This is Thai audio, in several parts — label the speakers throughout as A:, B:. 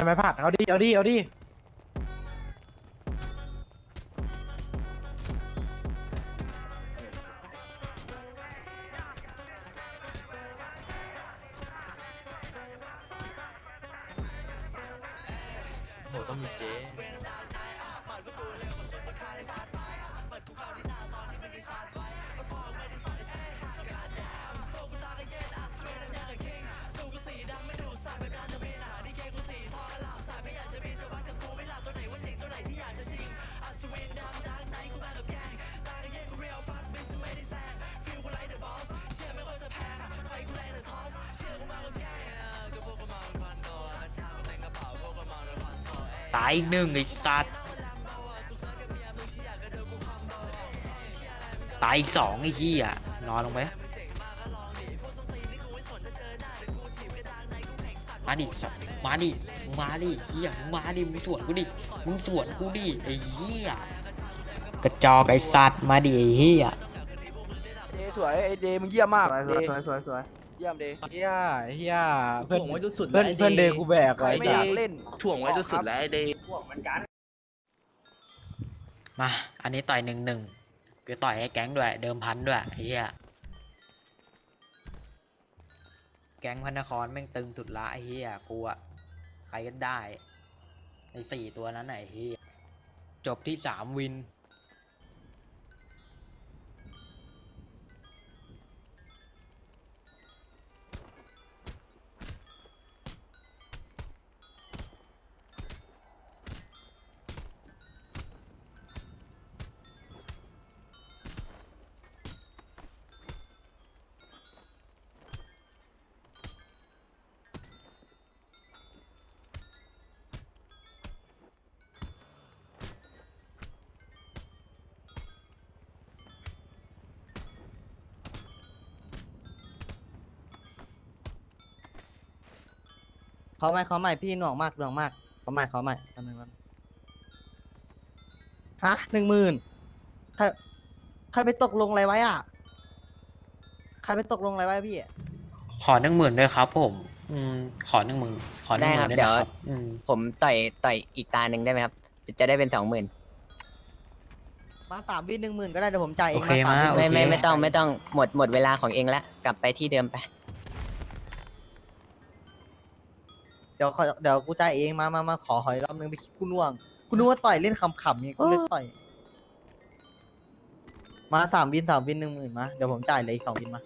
A: ช่ไหมผัดเอาดิเอาดิเอาดิ
B: โหต้องมีเจ๊
C: ตายอีกหนึ่งไอ้สัตว์ตายอีกสองไอ้ที่อะนอนลงไปมาดิสัตว์มาดิมึงมาดิเฮียมึงมาดิมึงสวนกูดิมึงสวนกูดิไอ้เฮียกระจอกไอ้สัตว์มาดิไอ้เฮีย
D: เดสวยไอเดมึงเยี่ยมมาก
A: สวย
D: เด
A: สวยสวยสวย
D: เยี่ยมเด
A: เฮียเฮียเพื่อน
B: ถ่วงไว้สุดๆ
A: เพื่อน
B: แล้วไเพื่
A: อนเดย์กูแบก
D: ใคร
A: ไว้
D: ไม่อยากเล่น
B: ถ่วงไว้สุดๆแล้วไอ้เดย์
C: มา อันนี้ต่อยหนึ่งหนึ่งกูต่อยให้แก๊งด้วย เดิมพันด้วยไอ้เฮียแก๊งพระนครแม่งตึงสุดละไอ้เฮียกูอะใครก็ได้ ในสี่ตัวนั้นน่ะไอ้เฮียจบที่สามวิน
E: เขาไม่เขาไม่พี่หน่วงมากหน่วงมากเขาไม่เขาไม่ทำไมวะฮะหนึ่งหมื่นใครใครไปตกลงอะไรไว้อะใครไปตกลงอะไรไว้พี่
C: ขอหนึ่งหมื่นด้วยครับผม อืม ขอหนึ่งหมื่นขอหนึ่งหมื่น
F: ได้
C: ด้วย
F: ครับ
C: นะครับอืม
F: ผมต่อยต่อยอีกตาหนึ่งได้ไหมครับ จะได้เป็นสองหมื่น
E: มาสามวินหนึ่งหมื่นก็ได้เดี๋ยวผมจ่ายเอง
C: โอเค
E: สาม
C: มา
E: วิน
C: โอเค
F: ไม่ไม่ไม่ต้องไม่ต้องหมดหมดเวลาของเองละกลับไปที่เดิมไป
E: เดี๋ยวขอเดี๋ยวกูจ่ายเองมามามาขอหอยรอบนึงไปคิดกูน่วงกูนึกว่าต่อยเล่นขำๆไงกูเล่นต่อย มาสามวินสามวินหนึ่งหมื่นมาเดี๋ยวผมจ่ายเลยอีกสองวินมา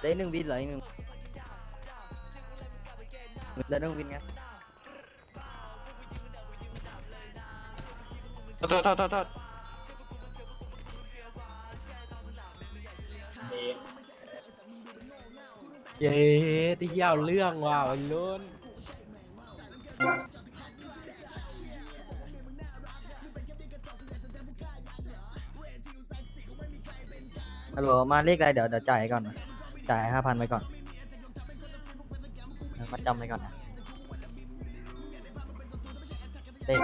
E: ได้หนึ่งวินเหรออีกหนึ่งได้หนึ่งวินไง
B: โทษโทษโทษโทษ
A: เย้ที่เฮียเอาเรื่องว่ะวัยรุ่น
E: ฮัลโหลมาเลขอะไรเดี๋ยวเดี๋ยวจ่ายให้ก่อนนะ จ่ายห้าพันไปก่อนมาจำไปก่อนนะเต้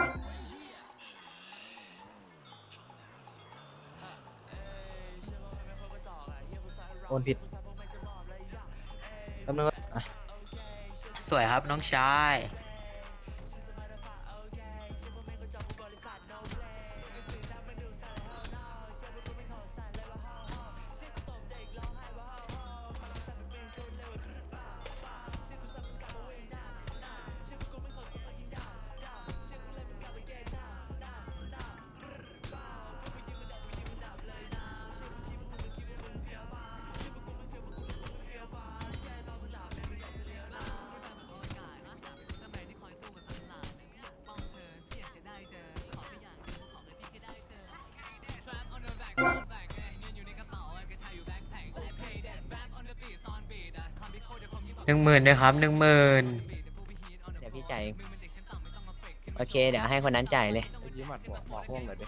E: โอนผิดแป๊บนึง
C: สวยครับน้องชาย หนึ่งหมื่นด้วยครับหนึ่งหมื่น
F: เดี๋ยวพี่จ่ายเองโอเค เดี๋ยวให้คนนั้นจ่ายเลย
A: ไอ้ยิ้มหมัดหัวหมอห่วงหน่อยดิ